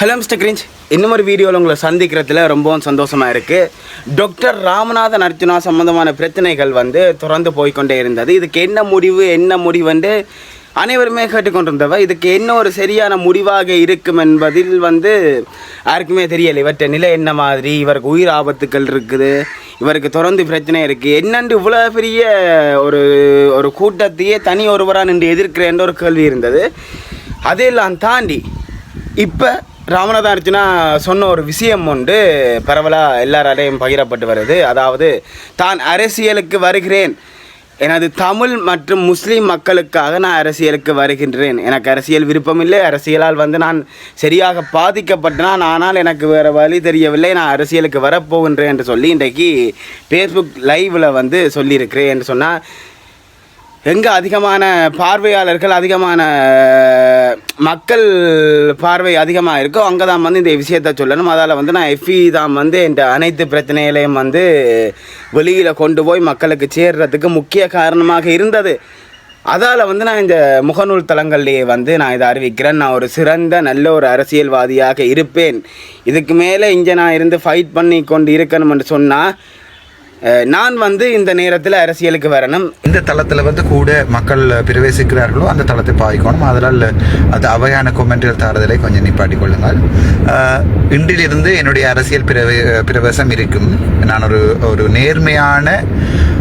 Hello mister cringe இன்னும் ஒரு வீடியோவில் உங்களை சந்திக்கிறதுல ரொம்பவும் சந்தோஷமாக இருக்குது டாக்டர் ராமநாதன் அர்ஜுனா சம்மந்தமான பிரச்சனைகள் வந்து தொடர்ந்து போய்க்கொண்டே இருந்தது. இதுக்கு என்ன முடிவு என்ன முடிவுன்னு அனைவருமே கேட்டுக்கொண்டிருந்தவ இதுக்கு என்ன ஒரு சரியான முடிவாக இருக்கும் என்பதில் வந்து யாருக்குமே தெரியலை. இவற்ற நிலை என்ன மாதிரி இவருக்கு உயிர் ஆபத்துக்கள் இருக்குது இவருக்கு தொடர்ந்து பிரச்சனை இருக்குது என்னென்று இவ்வளோ பெரிய ஒரு ஒரு கூட்டத்தையே தனி ஒருவராக நின்று எதிர்க்கிறேன்ற ஒரு கேள்வி இருந்தது. அதையெல்லாம் தாண்டி இப்போ ராமநாதன் அர்ஜுனா சொன்ன ஒரு விஷயம் உண்டு. பரவலாக எல்லாராலையும் பகிரப்பட்டு வருது. அதாவது தான் அரசியலுக்கு வருகிறேன். எனது தமிழ் மற்றும் முஸ்லீம் மக்களுக்காக நான் அரசியலுக்கு வருகின்றேன். எனக்கு அரசியல் விருப்பமில்லை. அரசியலால் வந்து நான் சரியாக பாதிக்கப்பட்டேன் ஆனால் எனக்கு வேறு வழி தெரியவில்லை. நான் அரசியலுக்கு வரப்போகின்றேன் என்று சொல்லி இன்றைக்கு ஃபேஸ்புக் லைவில் வந்து சொல்லியிருக்கிறேன் என்று சொன்னால் எங்கே அதிகமான பார்வையாளர்கள் அதிகமான மக்கள் பார்வை அதிகமாக இருக்கோ அங்கே தான் வந்து இந்த விஷயத்தை சொல்லணும். அதால் வந்து நான் எஃபி தான் வந்து இந்த அனைத்து பிரச்சனைகளையும் வந்து வெளியில் கொண்டு போய் மக்களுக்கு சேர்றதுக்கு முக்கிய காரணமாக இருந்தது. அதால் வந்து நான் இந்த முகநூல் தளங்கள்லேயே வந்து நான் இதை அறிவிக்கிறேன். நான் ஒரு சிறந்த நல்ல ஒரு அரசியல்வாதியாக இருப்பேன். இதுக்கு மேலே இங்கே நான் இருந்து ஃபைட் பண்ணி கொண்டு இருக்கணும்னு சொன்னால் நான் வந்து இந்த நேரத்தில் அரசியலுக்கு வரணும். இந்த தளத்தில் வந்து கூட மக்கள் பிரவேசிக்கிறார்களோ அந்த தளத்தை பாய்க்கணும் அதனால் அது அவையான கொமெண்ட்கள் தரதலை கொஞ்சம் நிப்பாட்டி கொள்ளுங்கள். இன்றிலிருந்து என்னுடைய அரசியல் பிரவே பிரவேசம் இருக்கும். நான் ஒரு ஒரு நேர்மையான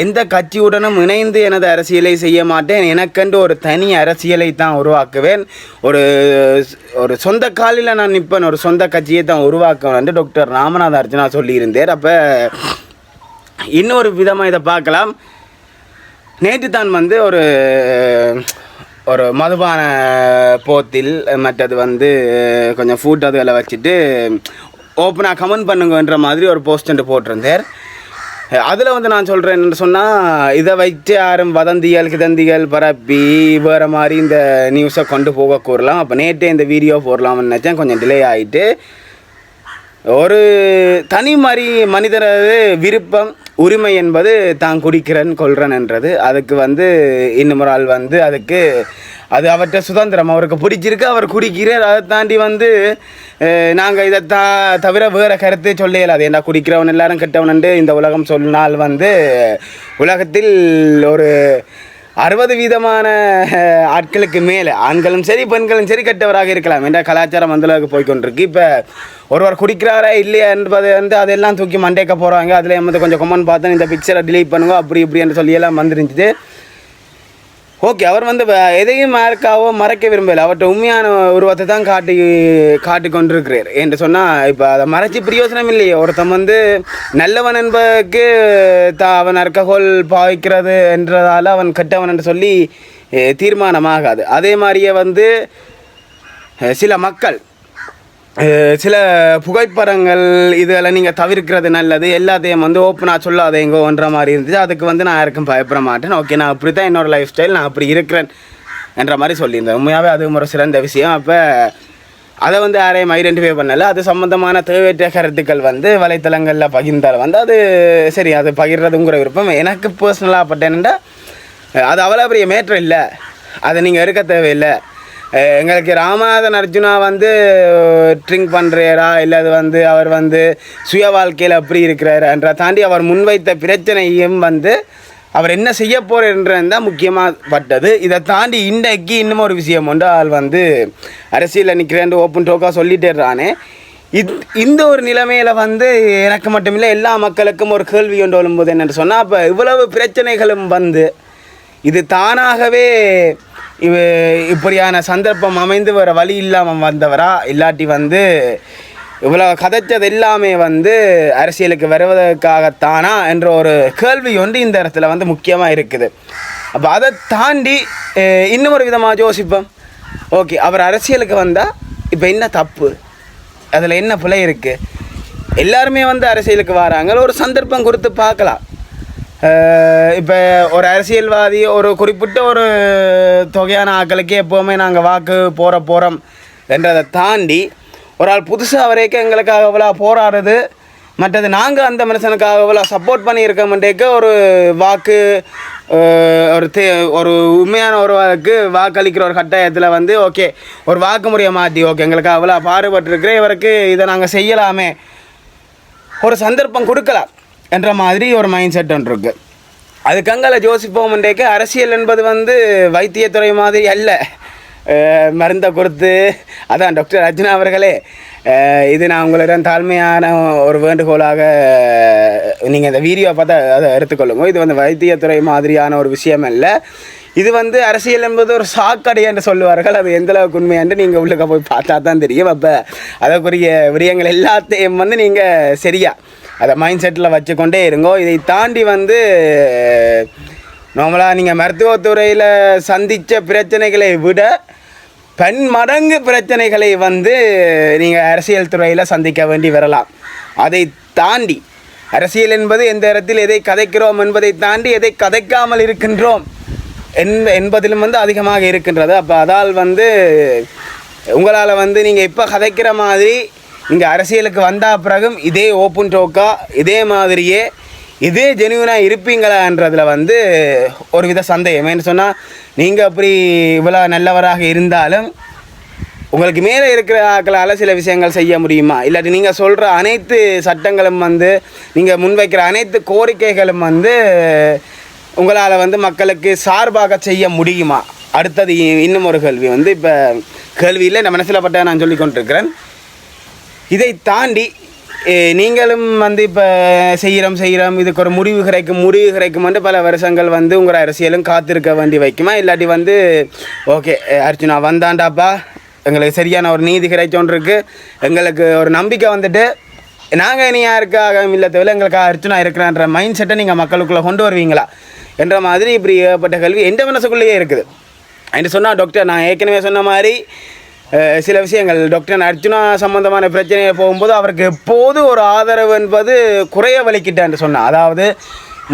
எந்த கட்சியுடனும் இணைந்து எனது அரசியலை செய்ய மாட்டேன். எனக்கென்று ஒரு தனி அரசியலை தான் உருவாக்குவேன். ஒரு ஒரு சொந்த காலில் நான் நிற்பேன் ஒரு சொந்த கட்சியை தான் உருவாக்குவேன் டாக்டர் ராமநாத அர்ஜுனா சொல்லியிருந்தேன். அப்போ இன்னொரு விதமாக இதை பார்க்கலாம். நேற்று தான் வந்து ஒரு ஒரு மதுபான போத்தில் மற்றது வந்து கொஞ்சம் ஃபுட் அதுகளை வச்சுட்டு ஓப்பனாக கமெண்ட் பண்ணுங்கன்ற மாதிரி ஒரு போஸ்ட் போட்டிருந்தேன். அதில் வந்து நான் சொல்கிறேன் என்னன்னு சொன்னால் இதை வைத்து யாரும் வதந்திகள் கிதந்திகள் பரப்பி வேறு மாதிரி இந்த நியூஸை கொண்டு போக கூறலாம். அப்போ நேற்றே இந்த வீடியோ போடலாம்னு நினச்சேன். கொஞ்சம் டிலே ஆகிட்டு ஒரு தனி மாதிரி மனிதனது விருப்பம் உரிமை என்பது தான் குடிக்கிறேன் கொள்றேன் என்றது. அதுக்கு வந்து இன்னும் ஒரு ஆள் வந்து அதுக்கு அது அவர்கிட்ட சுதந்திரம் அவருக்கு பிடிச்சிருக்கு அவர் குடிக்கிறார். அதை தாண்டி வந்து நாங்கள் இதை தா தவிர வேறு கருத்து சொல்ல இயலாது என்ன குடிக்கிறவன் எல்லாரும் கெட்டவனண்டு இந்த உலகம் சொன்னால் வந்து உலகத்தில் ஒரு அறுபது வீதமான ஆட்களுக்கு மேலே ஆண்களும் சரி பெண்களும் சரி கெட்டவராக இருக்கலாம் என்ற கலாச்சாரம் அந்தளவுக்கு போய்கொண்டிருக்கு போய்க்கொண்டிருக்கு. இப்போ ஒருவர் குடிக்கிறாரா இல்லையா என்பது வந்து அதெல்லாம் தூக்கி மண்டேக்க போகிறாங்க அதில் வந்து கொஞ்சம் கொமன் பார்த்தேன் இந்த பிக்சரை டிலீட் பண்ணுங்க அப்படி இப்படி என்று சொல்லியெல்லாம் வந்துருந்துச்சு ஓகே அவர் வந்து எதையும் மறக்காவோ மறைக்க விரும்பல. அவர்கிட்ட உண்மையான உருவத்தை தான் காட்டி காட்டி கொண்டிருக்கிறார். என்று சொன்னால் இப்போ அதை மறைச்சி பிரயோசனம் இல்லையே. ஒருத்தன் வந்து நல்லவன் என்பதுக்கு தா அவன் அல்கஹோல் பாவிக்கிறது என்றதால் அவன் கெட்டவன் என்று சொல்லி தீர்மானமாகாது. அதே மாதிரியே வந்து சில மக்கள் சில புகைப்படங்கள் இதெல்லாம் நீங்கள் தவிர்க்கிறது நல்லது. எல்லாத்தையும் வந்து ஓப்பனாக சொல்லாதேங்கோன்ற மாதிரி இருந்துச்சு. அதுக்கு வந்து நான் யாருக்கும் பயப்பட மாட்டேன். ஓகே நான் அப்படி தான் என்னோடய லைஃப் ஸ்டைல் நான் அப்படி இருக்கிறேன் என்ற மாதிரி சொல்லியிருந்தேன். உண்மையாகவே அது ஒரு சிறந்த விஷயம். அப்போ அதை வந்து யாரையும் ஐடென்டிஃபை பண்ணலை. அது சம்மந்தமான தேவையற்ற கருத்துக்கள் வந்து வலைத்தளங்களில் பகிர்ந்தால் வந்து அது சரி அது பகிர்றதுங்கிற விருப்பம் எனக்கு பர்சனலாக பட்டேன்டா அது அவ்வளோ பெரிய மேட்ரு இல்லை. அதை நீங்கள் இருக்க தேவையில்லை. எங்களுக்கு ராமநாதன் அர்ஜுனா வந்து ட்ரிங்க் பண்ணுறாரா இல்லை அது வந்து அவர் வந்து சுய வாழ்க்கையில் அப்படி இருக்கிறாரன்ற தாண்டி அவர் முன்வைத்த பிரச்சனையும் வந்து அவர் என்ன செய்ய போகிறன்றது தான் முக்கியமாக பட்டது. இதை தாண்டி இன்றைக்கு இன்னும் ஒரு விஷயம் உண்டு ஆள் வந்து அரசியலில் நிற்கிறேன் ஓப்பன் டோக்காக சொல்லிட்டேறானே இது இந்த ஒரு நிலைமையில் வந்து எனக்கு மட்டுமில்லை எல்லா மக்களுக்கும் ஒரு கேள்வி ஒன்று வரும்போது என்னென்னு சொன்னால் அப்போ இவ்வளவு பிரச்சனைகளும் வந்து இது தானாகவே இவ இப்படியான சந்தர்ப்பம் அமைந்து வர வழி இல்லாமல் வந்தவரா? இல்லாட்டி வந்து இவ்வளோ கதைச்சது எல்லாமே வந்து அரசியலுக்கு வருவதற்காகத்தானா என்ற ஒரு கேள்வி ஒன்று இந்த இடத்துல வந்து முக்கியமாக இருக்குது. அப்போ அதை தாண்டி இன்னும் ஒரு விதமாக யோசிப்போம். ஓகே அவர் அரசியலுக்கு வந்தால் இப்போ என்ன தப்பு? அதில் என்ன பிழை இருக்குது எல்லாருமே வந்து அரசியலுக்கு வராங்க. ஒரு சந்தர்ப்பம் கொடுத்து பார்க்கலாம். இப்போ ஒரு அரசியல்வாதி ஒரு குறிப்பிட்ட ஒரு தொகையான ஆக்களுக்கே எப்போவுமே நாங்கள் வாக்கு போகிற போகிறோம் என்றதை தாண்டி ஒரு ஆள் புதுசாக வரைக்கும் எங்களுக்காக இவ்வளோ போராடுறது மற்றது நாங்கள் அந்த மனுஷனுக்காக இவ்வளோ சப்போர்ட் பண்ணியிருக்கோம்ன்றேக்க ஒரு வாக்கு ஒரு தே ஒரு உண்மையான ஒரு வாக்கு வாக்களிக்கிற ஒரு கட்டாயத்தில் வந்து ஓகே ஒரு வாக்கு முறையை மாற்றி ஓகே எங்களுக்கு அவ்வளோ பாடுபட்டிருக்கிற இவருக்கு இதை நாங்கள் செய்யலாமே. ஒரு சந்தர்ப்பம் கொடுக்கலாம். என்ற மாதிரி ஒரு மைண்ட் செட் ஒன்று இருக்குது அதுக்கங்கல அதுக்கங்கால ஜோசிப்போம்ன்றேக்கு அரசியல் என்பது வந்து வைத்தியத்துறை மாதிரி அல்ல. மருந்தை கொடுத்து அதான் டாக்டர் அர்ஜுனா அவர்களே இது நான் உங்களிடம் தாழ்மையான ஒரு வேண்டுகோளாக நீங்கள் இந்த வீடியோ பார்த்தா அதை எடுத்துக்கொள்ளுங்க. இது வந்து வைத்தியத்துறை மாதிரியான ஒரு விஷயம் அல்ல. இது வந்து அரசியல் என்பது ஒரு சாக்கடை என்று சொல்லுவார்கள். அது எந்த அளவுக்கு உண்மை என்று நீங்கள் உள்ளுக்க போய் பார்த்தா தான் தெரியும். அப்போ அதற்குரிய விடயங்கள் எல்லாத்தையும் வந்து நீங்கள் சரியாக அதை மைண்ட் செட்டில் வச்சுக்கொண்டே இருங்கோ. இதை தாண்டி வந்து நார்மலாக நீங்கள் மருத்துவத்துறையில் சந்தித்த பிரச்சனைகளை விட பன் மடங்கு பிரச்சனைகளை வந்து நீங்கள் அரசியல் துறையில் சந்திக்க வேண்டி வரலாம். அதை தாண்டி அரசியல் என்பது எந்த இடத்தில் எதை கதைக்கிறோம் என்பதை தாண்டி எதை கதைக்காமல் இருக்கின்றோம் என்ப என்பதிலும் வந்து அதிகமாக இருக்கின்றது. அப்போ அதால் வந்து உங்களால் வந்து நீங்கள் இப்போ கதைக்கிற மாதிரி நீங்கள் அரசியலுக்கு வந்த பிறகும் இதே ஓப்பன் டோக்கா இதே மாதிரியே இதே ஜெனுவனாக இருப்பீங்களான்றதில் வந்து ஒரு வித சந்தேகம். ஏன்னு சொன்னால் நீங்கள் அப்படி இவ்வளோ நல்லவராக இருந்தாலும் உங்களுக்கு மேலே இருக்கிற ஆக்களால் சில விஷயங்கள் செய்ய முடியுமா? இல்லாட்டி நீங்கள் சொல்கிற அனைத்து சட்டங்களும் வந்து நீங்கள் முன்வைக்கிற அனைத்து கோரிக்கைகளும் வந்து உங்களால் வந்து மக்களுக்கு சார்பாக செய்ய முடியுமா? அடுத்தது இ- இன்னும் ஒரு கேள்வி வந்து இப்போ கேள்வியில் இந்த மனசில் பட்ட நான் சொல்லி கொண்டிருக்கிறேன் இதை தாண்டி நீங்களும் வந்து இப்போ செய்கிறோம் செய்கிறோம் இதுக்கு ஒரு முடிவு கிடைக்கும் முடிவு கிடைக்கும் வந்து பல வருஷங்கள் வந்து உங்கள் அரசியலும் காத்திருக்க வேண்டி வைக்குமா? இல்லாட்டி வந்து ஓகே அர்ஜுனா வந்தாண்டாப்பா எங்களுக்கு சரியான ஒரு நீதி கிடைச்சோன்றிருக்கு எங்களுக்கு ஒரு நம்பிக்கை வந்துட்டு நாங்கள் இனி யாருக்காக இல்லை தவிர எங்களுக்கு அர்ஜுனா இருக்கிறான்ற மைண்ட் செட்டை நீங்கள் மக்களுக்குள்ளே கொண்டு வருவீங்களா? என்ற மாதிரி இப்படி ஏற்பட்ட கல்வி எந்த மனசுக்குள்ளேயே இருக்குது. என்று சொன்னால் டாக்டர் நான் ஏற்கனவே சொன்ன மாதிரி சில விஷயங்கள். டாக்டர் அர்ஜுனா சம்பந்தமான பிரச்சனையை போகும்போது அவருக்கு எப்போது ஒரு ஆதரவு என்பது குறைய வலிக்கிட்டான்னு சொன்னான் அதாவது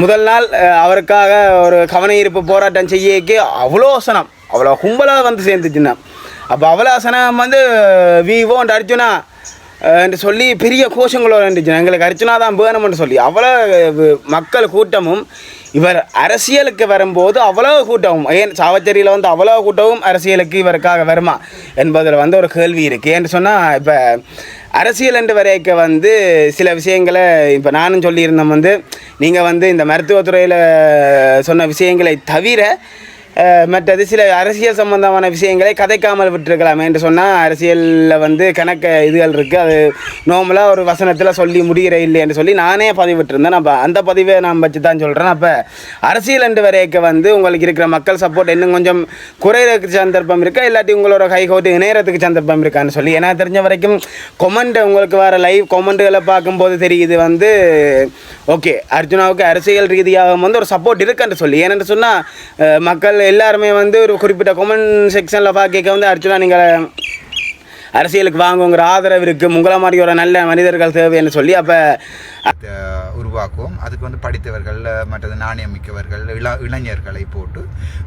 முதல் நாள் அவருக்காக ஒரு கவனஈர்ப்பு போராட்டம் செய்யக்கு அவ்வளோ சனம் அவ்வளோ கும்பலாக வந்து சேர்ந்துச்சுன்னா. அப்போ அவ்வளோ சனம் வந்து விவோ அண்ட் அர்ஜுனா என்று சொல்லி பெரிய கோஷங்களோடு இருந்துச்சு எங்களுக்கு அர்ச்சனா தான் வேணும்னு சொல்லி. அவ்வளோ மக்கள் கூட்டமும் இவர் அரசியலுக்கு வரும்போது அவ்வளோ கூட்டமும் ஏன் சாவச்சேரியில் வந்து அவ்வளோ கூட்டமும் அரசியலுக்கு இவருக்காக வருமா என்பதில் வந்து ஒரு கேள்வி இருக்குது ஏன்னு சொன்னால் இப்போ அரசியல் என்று வரைக்க வந்து சில விஷயங்களை இப்போ நானும் சொல்லியிருந்தோம் வந்து நீங்கள் வந்து இந்த மருத்துவத்துறையில் சொன்ன விஷயங்களை தவிர மற்றது சில அரசியல் சம்பந்தமான விஷயங்களை கதைக்காமல் விட்டுருக்கலாம் என்று சொன்னால் அரசியலில் வந்து கணக்க இதுகள் இருக்குது அது நார்மலாக ஒரு வசனத்தில் சொல்லி முடிகிற இல்லை என்று சொல்லி நானே பதிவிட்டிருந்தேன். அப்போ அந்த பதிவை நான் வச்சு தான் சொல்கிறேன் அப்போ அரசியல் என்று வரைக்க வந்து உங்களுக்கு இருக்கிற மக்கள் சப்போர்ட் இன்னும் கொஞ்சம் குறையிறதுக்கு சந்தர்ப்பம் இருக்கா? இல்லாட்டி உங்களோட ஹைகோர்ட் இணையறதுக்கு சந்தர்ப்பம் இருக்கான்னு சொல்லி. எனக்கு தெரிஞ்ச வரைக்கும் கொமெண்ட் உங்களுக்கு வர லைவ் கொமெண்ட்டுகளை பார்க்கும்போது தெரியுது வந்து ஓகே அர்ஜுனாவுக்கு அரசியல் ரீதியாக வந்து ஒரு சப்போர்ட் இருக்குன்னு சொல்லி. ஏன்னு சொன்னால் மக்கள் எல்லாருமே வந்து ஒரு குறிப்பிட்ட கொமெண்ட் செக்ஷனில் பார்க்க வந்து ஆக்சுவலாக நீங்கள் அரசியலுக்கு வாங்குங்கிற ஆதரவு இருக்குது உங்களை மாதிரி ஒரு நல்ல மனிதர்கள் தேவைன்னு சொல்லி அப்போ உருவாக்குவோம். அதுக்கு வந்து படித்தவர்கள் மற்றது நாணயம் மிக்கவர்கள் இள இளைஞர்களை போட்டு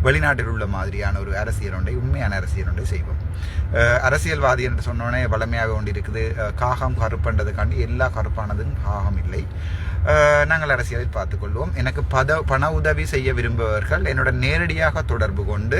வெளிநாட்டில் உள்ள மாதிரியான ஒரு அரசியல் ஒன்றை உண்மையான அரசியல் ஒன்றை செய்வோம். அரசியல்வாதி என்று சொன்னோடனே வளமையாக கொண்டிருக்குது. காகம் கருப்புன்றதுக்காண்டி எல்லா கருப்பானதும் காகம் இல்லை. நாங்கள் அரசியலில் பார்த்துக்கொள்வோம் எனக்கு பத பண உதவி செய்ய விரும்புபவர்கள் என்னோட நேரடியாக தொடர்பு கொண்டு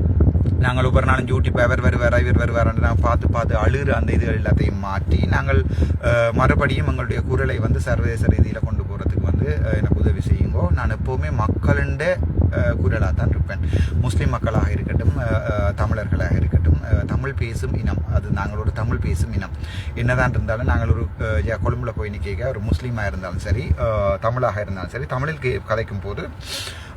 நாங்கள் ஒவ்வொரு நாளும் யூடியூப் அவர் வருவார் இவர் வருவார் நான் பார்த்து பார்த்து அழுகிற அந்த இது எல்லாத்தையும் மாற்றி நாங்கள் மறுபடியும் எங்களுடைய குரலை வந்து சர்வதேச ரீதியில் கொண்டு போகிறதுக்கு வந்து எனக்கு உதவி செய்யுங்கோ. நான் எப்போவுமே மக்களுண்ட குரலாக தான் இருப்பேன். முஸ்லீம் மக்களாக இருக்கட்டும் தமிழர்களாக இருக்கட்டும் தமிழ் பேசும் இனம் அது நாங்கள் ஒரு தமிழ் பேசும் இனம். என்னதான் இருந்தாலும் நாங்கள் ஒரு கொழும்புல போய் நிற்க ஒரு முஸ்லீமாக இருந்தாலும் சரி தமிழாக இருந்தாலும் சரி தமிழில் கே- கதைக்கும் போது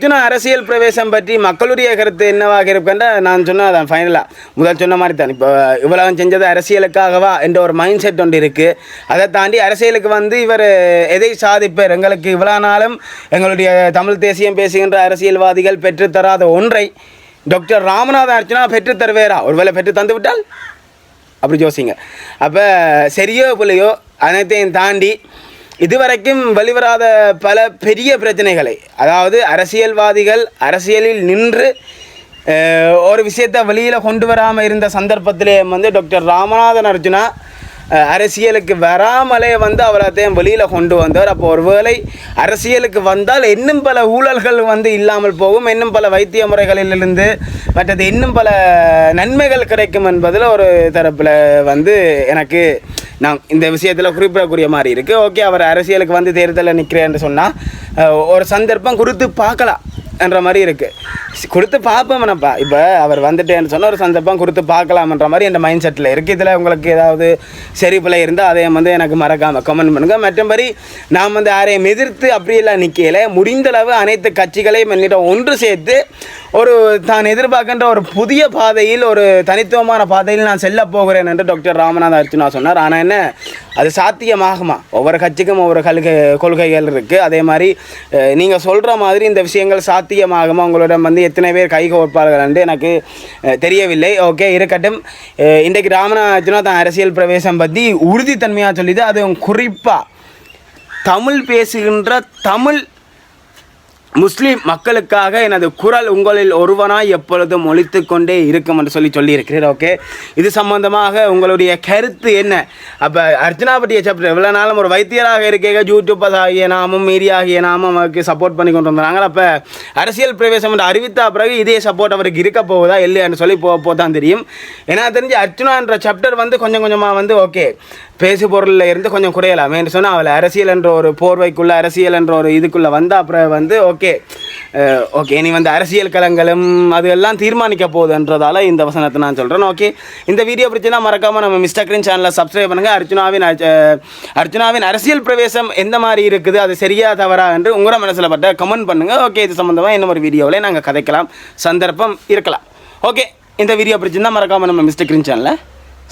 அர்ஜுனா அரசியல் பிரவேசம் பற்றி மக்களுடைய கருத்து என்னவாக இருக்குன்ற நான் சொன்னதான் ஃபைனலாக முதல் சொன்ன மாதிரி தான். இப்போ இவ்வளவு செஞ்சது அரசியலுக்காகவா என்ற ஒரு மைண்ட் செட் ஒன்று இருக்குது அதை தாண்டி அரசியலுக்கு வந்து இவர் எதை சாதிப்பார் எங்களுக்கு இவ்வளோ நாளும் எங்களுடைய தமிழ் தேசியம் பேசுகின்ற அரசியல்வாதிகள் பெற்றுத்தராத ஒன்றை டாக்டர் ராமநாதன் அர்ச்சனா பெற்றுத் தருவேரா? ஒருவேளை பெற்று தந்து விட்டால்? அப்படி யோசிங்க. அப்போ சரியோ பிள்ளையோ அனைத்தையும் தாண்டி இதுவரைக்கும் வெளிவராத பல பெரிய பிரச்சனைகளை அதாவது அரசியல்வாதிகள் அரசியலில் நின்று ஒரு விஷயத்தை வெளியில் கொண்டு வராமல் இருந்த சந்தர்ப்பத்திலே வந்து டாக்டர் ராமநாதன் அர்ஜுனா அரசியலுக்கு வராமலே வந்து அவரத்தையும் வெளியில் கொண்டு வந்தார் அப்போ ஒருவேளை அரசியலுக்கு வந்தால் இன்னும் பல ஊழல்கள் வந்து இல்லாமல் போகும். இன்னும் பல வைத்திய முறைகளிலிருந்து மற்றது இன்னும் பல நன்மைகள் கிடைக்கும் என்பதில் ஒரு தரப்பில் வந்து எனக்கு நான் இந்த விஷயத்தில் குறிப்பிடக்கூடிய மாதிரி இருக்குது ஓகே அவர் அரசியலுக்கு வந்து தேர்தலில் நிற்கிறேன்னு சொன்னால் ஒரு சந்தர்ப்பம் கொடுத்து பார்க்கலாம். என்ற மாதிரி இருக்குது கொடுத்து பார்ப்போம்னப்பா. இப்போ அவர் வந்துட்டேன்னு சொன்னால் ஒரு சந்தர்ப்பம் கொடுத்து பார்க்கலாம்ன்ற மாதிரி என் மைண்ட் செட்டில் இருக்குது இதில் உங்களுக்கு ஏதாவது சரி பிள்ளை இருந்தால் அதையும் வந்து எனக்கு மறக்காமல் கமெண்ட் பண்ணுங்கள் மற்றபடி நாம் வந்து யாரையும் எதிர்த்து அப்படியெல்லாம் நிற்கையில் முடிந்தளவு அனைத்து கட்சிகளையும் என்னிடம் ஒன்று சேர்த்து ஒரு தான் எதிர்பார்க்கின்ற ஒரு புதிய பாதையில் ஒரு தனித்துவமான பாதையில் நான் செல்ல போகிறேன் என்று டாக்டர் ராமநாத அர்ச்சுனா சொன்னார். ஆனால் என்ன? அது சாத்தியமாகுமா? ஒவ்வொரு கட்சிக்கும் ஒவ்வொரு கொள்கை கொள்கைகள் இருக்குது அதே மாதிரி நீங்கள் சொல்கிற மாதிரி இந்த விஷயங்கள் சாத்தியமாகுமா? உங்களிடம் வந்து எத்தனை பேர் கை கோர்ப்பார்கள் என்று எனக்கு தெரியவில்லை. ஓகே இருக்கட்டும். இன்றைக்கு ராமநாதனா தான் அரசியல் பிரவேசம் பற்றி உறுதித்தன்மையாக சொல்லிது அதுவும் குறிப்பாக தமிழ் பேசுகின்ற தமிழ் முஸ்லீம் மக்களுக்காக எனது குரல் உங்களில் ஒருவனாய் எப்பொழுதும் ஒழித்து கொண்டே இருக்கும் என்று சொல்லி சொல்லியிருக்கிறேன் ஓகே இது சம்பந்தமாக உங்களுடைய கருத்து என்ன? அப்போ அர்ச்சனா பற்றிய சாப்டர் இவ்வளோ நாளும் ஒரு வைத்தியராக இருக்க யூடியூபர்ஸ் ஆகிய நாமும் மீடியா ஆகிய நாமும் அவருக்கு சப்போர்ட் பண்ணி கொண்டு வந்தாங்க அப்போ அரசியல் பிரவேசம் என்று அறிவித்த பிறகு இதே சப்போர்ட் அவருக்கு இருக்க போகுதா? இல்லையான்னு சொல்லி போ போதான் தெரியும். ஏன்னா தெரிஞ்சு அர்ச்சனா என்ற சாப்டர் வந்து கொஞ்சம் கொஞ்சமாக வந்து ஓகே பேசு பொருளில் இருந்து கொஞ்சம் குறையலாம். என்று சொன்னால் அவளை அரசியல் என்ற ஒரு போர்வைக்குள்ளே அரசியல் என்ற ஒரு இதுக்குள்ளே வந்த அப்புறம் வந்து ஓகே. ஓகே நீ வந்து அரசியல் களங்களும் அது எல்லாம் தீர்மானிக்க போகுதுன்றதால இந்த வசனத்தை நான் சொல்கிறேன் ஓகே. இந்த வீடியோ பிடிச்சினா மறக்காமல் நம்ம மிஸ்டர் கிரீன் சேனலை சப்ஸ்கிரைப் பண்ணுங்கள் அர்ஜுனாவின் அஹ், அரசியல் பிரவேசம் எந்த மாதிரி இருக்குது அது சரியா தவறா என்று உங்களோட மனசில் பட்ட கமெண்ட் பண்ணுங்கள் ஓகே இது சம்மந்தமாக இன்னும் ஒரு வீடியோவில் நாங்கள் கதைக்கலாம். சந்தர்ப்பம் இருக்கலாம். ஓகே. இந்த வீடியோ பிடிச்சிருந்தால் மறக்காமல் நம்ம மிஸ்டர் கிரீன் சேனலை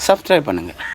சப்ஸ்கிரைப் பண்ணுங்கள்